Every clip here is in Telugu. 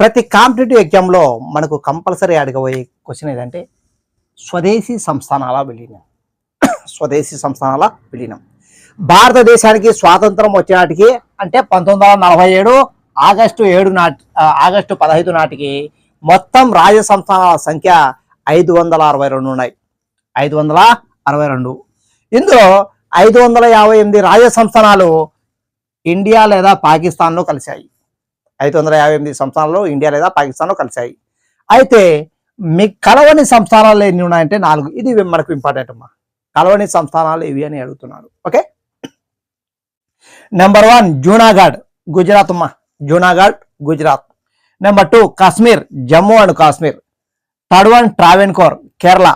ప్రతి కాంపిటేటివ్ ఎగ్జామ్లో మనకు కంపల్సరీ అడగబోయే క్వశ్చన్ ఏదంటే స్వదేశీ సంస్థానాల విలీనం. స్వదేశీ సంస్థానాల విలీనం. భారతదేశానికి స్వాతంత్రం వచ్చేనాటికి అంటే పంతొమ్మిది వందల నలభై ఏడు ఆగస్టు ఏడు నాటి ఆగస్టు పదహైదు నాటికి మొత్తం రాజ సంస్థానాల సంఖ్య ఐదు వందల అరవై రెండు ఉన్నాయి. ఐదు వందల అరవై రెండు. ఇందులో ఐదు వందల యాభై ఎనిమిది రాజ సంస్థానాలు ఇండియా లేదా పాకిస్తాన్లో కలిశాయి. ఐదు వందల యాభై ఎనిమిది సంస్థానాలు ఇండియా లేదా పాకిస్తాన్లో కలిశాయి. అయితే మీ కలవని సంస్థానాలు ఎన్ని ఉన్నాయంటే నాలుగు. ఇది మనకు ఇంపార్టెంట్ అమ్మా. కలవని సంస్థానాలు ఇవి అని అడుగుతున్నాడు okay? Number one Junagadh Gujarat అమ్మా. Junagadh Gujarat. Number two Kashmir Jammu and Kashmir. Third one Travancore Kerala.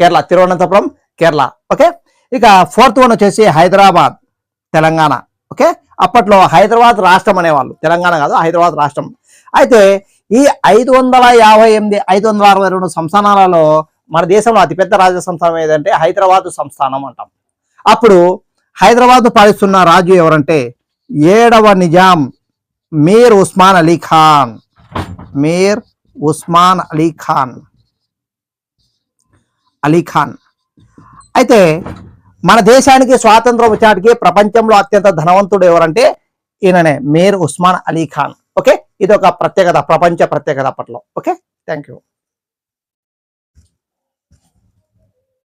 Kerala Thiruvananthapuram Kerala. Okay? ఇక ఫోర్త్ వన్ వచ్చేసి హైదరాబాద్ తెలంగాణ. ఓకే? అప్పట్లో హైదరాబాద్ రాష్ట్రం అనేవాళ్ళు. తెలంగాణ కాదు హైదరాబాద్ రాష్ట్రం. అయితే ఈ ఐదు వందల యాభై ఎనిమిది ఐదు వందల అరవై రెండు సంస్థానాలలో మన దేశంలో అతిపెద్ద రాజ్య సంస్థానం ఏదంటే హైదరాబాద్ సంస్థానం అంటాం. అప్పుడు హైదరాబాద్ పాలిస్తున్న రాజు ఎవరంటే ఏడవ నిజాం మీర్ ఉస్మాన్ అలీ ఖాన్. మీర్ ఉస్మాన్ అలీ ఖాన్. అలీ ఖాన్. అయితే మన దేశానికి స్వాతంత్రం వచ్చాటికి ప్రపంచంలో అత్యంత ధనవంతుడు ఎవరంటే ఈయననే మేర్ ఉస్మాన్ అలీ ఖాన్. ఓకే? ఇది ఒక ప్రత్యేకత ప్రపంచ ప్రత్యేకత అప్పట్లో. ఓకే? Thank you